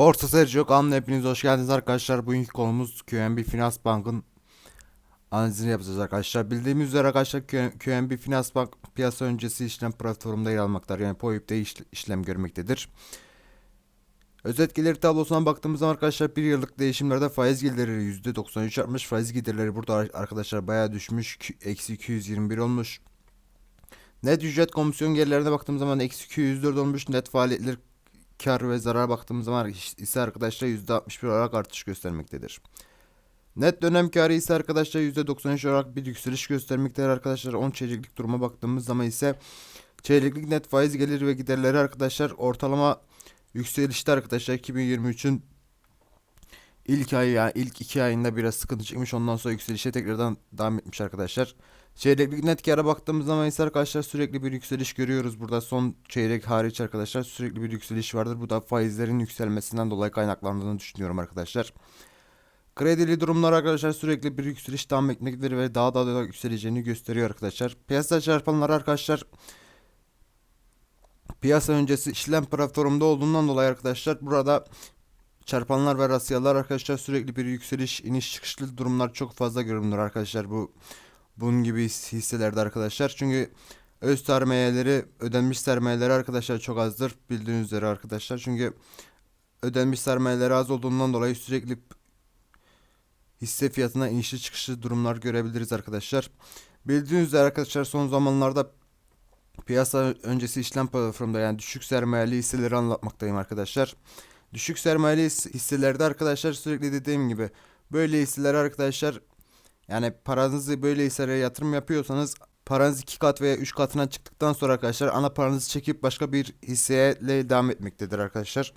Borsa Sergio. Anla hepiniz hoş geldiniz arkadaşlar. Bugünkü konumuz QNB Finans Bank'ın analizini yapacağız arkadaşlar. Bildiğimiz üzere arkadaşlar QNB Finans Bank piyasa öncesi işlem platformunda yer almaktadır. Yani POIP'te iş- işlem görmektedir. Özet gelir tablosuna baktığımız zaman arkadaşlar bir yıllık değişimlerde faiz gelirleri %93 artmış. Faiz gelirleri burada ar- arkadaşlar bayağı düşmüş. Eksi 221 olmuş. Net ücret komisyon gelirlerine baktığımız zaman eksi 204 olmuş. Net faaliyetler kar ve zarar baktığımız zaman ise arkadaşlar %61 olarak artış göstermektedir. Net dönem karı ise arkadaşlar %93 olarak bir yükseliş göstermektedir arkadaşlar. 10 çeyreklik duruma baktığımız zaman ise çeyreklik net faiz geliri ve giderleri arkadaşlar ortalama yükselişte arkadaşlar 2023'ün ilk ayı yani ilk iki ayında biraz sıkıntı çıkmış ondan sonra yükselişe tekrardan devam etmiş arkadaşlar. Çeyreklik net kâra baktığımız zaman ise arkadaşlar sürekli bir yükseliş görüyoruz. Burada son çeyrek hariç arkadaşlar sürekli bir yükseliş vardır. Bu da faizlerin yükselmesinden dolayı kaynaklandığını düşünüyorum arkadaşlar. Kredili durumlar arkadaşlar sürekli bir yükseliş devam etmektedir ve daha da da yükseleceğini gösteriyor arkadaşlar. Piyasa çarpanları arkadaşlar piyasa öncesi işlem platformunda olduğundan dolayı arkadaşlar burada çarpanlar ve rasyalar arkadaşlar sürekli bir yükseliş iniş çıkışlı durumlar çok fazla görünür arkadaşlar bu bunun gibi his- hisselerde arkadaşlar. Çünkü öz sermayeleri ödenmiş sermayeleri arkadaşlar çok azdır bildiğiniz üzere arkadaşlar. Çünkü ödenmiş sermayeleri az olduğundan dolayı sürekli hisse fiyatına inişli çıkışlı durumlar görebiliriz arkadaşlar. Bildiğiniz üzere arkadaşlar son zamanlarda piyasa öncesi işlem platformunda yani düşük sermayeli hisseleri anlatmaktayım arkadaşlar. Düşük sermayeli his- hisselerde arkadaşlar sürekli dediğim gibi böyle hisseler arkadaşlar yani paranızı böyle hisselere yatırım yapıyorsanız paranız iki kat veya üç katına çıktıktan sonra arkadaşlar ana paranızı çekip başka bir hisseyle devam etmektedir arkadaşlar.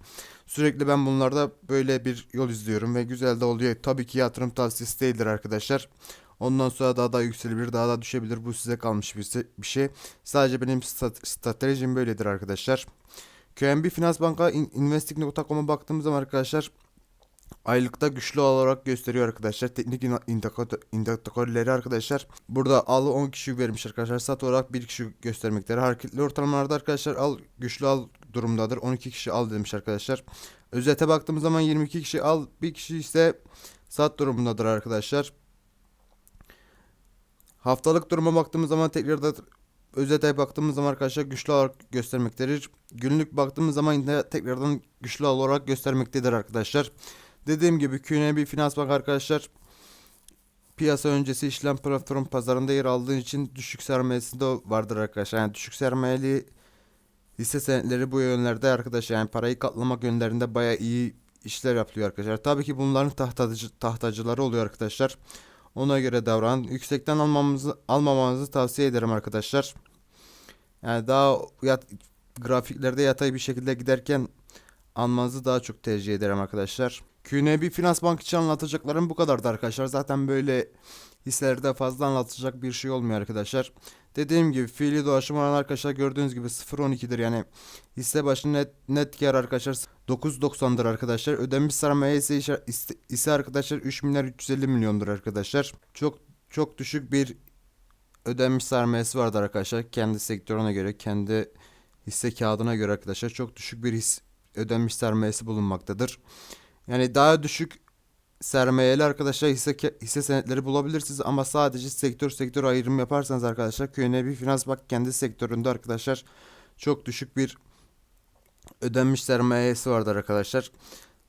Sürekli ben bunlarda böyle bir yol izliyorum ve güzel de oluyor. Tabii ki yatırım tavsiyesi değildir arkadaşlar. Ondan sonra daha da yükselebilir, daha da düşebilir. Bu size kalmış bir, şey. Sadece benim stratejim böyledir arkadaşlar. QNB Finans Banka in- investing.com'a baktığımız zaman arkadaşlar aylıkta güçlü olarak gösteriyor arkadaşlar. Teknik indikatörleri arkadaşlar. Burada al 10 kişi vermiş arkadaşlar. Sat olarak 1 kişi göstermektedir. Hareketli ortalamalarda arkadaşlar al güçlü al durumdadır. 12 kişi al demiş arkadaşlar. Özete baktığımız zaman 22 kişi al, 1 kişi ise sat durumundadır arkadaşlar. Haftalık duruma baktığımız zaman tekrarda özete baktığımız zaman arkadaşlar güçlü olarak göstermektedir. Günlük baktığımız zaman yine tekrardan güçlü olarak göstermektedir arkadaşlar. Dediğim gibi QNB Finans Bank arkadaşlar piyasa öncesi işlem platform pazarında yer aldığı için düşük sermayesi de vardır arkadaşlar. Yani düşük sermayeli hisse senetleri bu yönlerde arkadaşlar yani parayı katlamak yönlerinde baya iyi işler yapıyor arkadaşlar. Tabii ki bunların tahtacı, tahtacıları oluyor arkadaşlar. Ona göre davranın. Yüksekten almamızı almamanızı tavsiye ederim arkadaşlar. Yani daha yat, grafiklerde yatay bir şekilde giderken almanızı daha çok tercih ederim arkadaşlar. QNB Finans Bank için anlatacaklarım bu kadardı arkadaşlar. Zaten böyle hisselerde fazla anlatacak bir şey olmuyor arkadaşlar. Dediğim gibi fiili dolaşım oranı arkadaşlar gördüğünüz gibi 0.12'dir yani hisse başı net, net kar arkadaşlar 9.90'dır arkadaşlar. Ödenmiş sermaye ise, ise arkadaşlar 3 milyar 350 milyondur arkadaşlar. Çok çok düşük bir ödenmiş sermayesi vardır arkadaşlar. Kendi sektörüne göre, kendi hisse kağıdına göre arkadaşlar çok düşük bir his ödenmiş sermayesi bulunmaktadır. Yani daha düşük sermayeli arkadaşlar hisse, hisse senetleri bulabilirsiniz ama sadece sektör sektör ayrım yaparsanız arkadaşlar QNB Finans Bank kendi sektöründe arkadaşlar çok düşük bir ödenmiş sermayesi vardır arkadaşlar.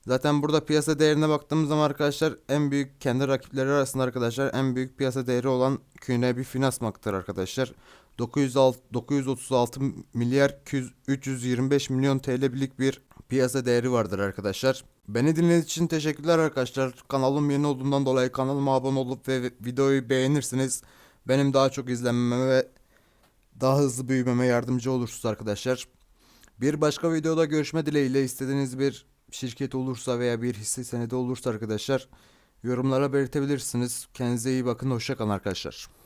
Zaten burada piyasa değerine baktığımız zaman arkadaşlar en büyük kendi rakipleri arasında arkadaşlar en büyük piyasa değeri olan QNB Finans Bank'tır arkadaşlar. 906, 936 milyar 200 325 milyon TL birlik bir piyasa değeri vardır arkadaşlar. Beni dinlediğiniz için teşekkürler arkadaşlar. Kanalım yeni olduğundan dolayı kanalıma abone olup ve videoyu beğenirsiniz. Benim daha çok izlenmeme ve daha hızlı büyümeme yardımcı olursunuz arkadaşlar. Bir başka videoda görüşme dileğiyle istediğiniz bir şirket olursa veya bir hisse senedi olursa arkadaşlar yorumlara belirtebilirsiniz. Kendinize iyi bakın. Hoşça kalın arkadaşlar.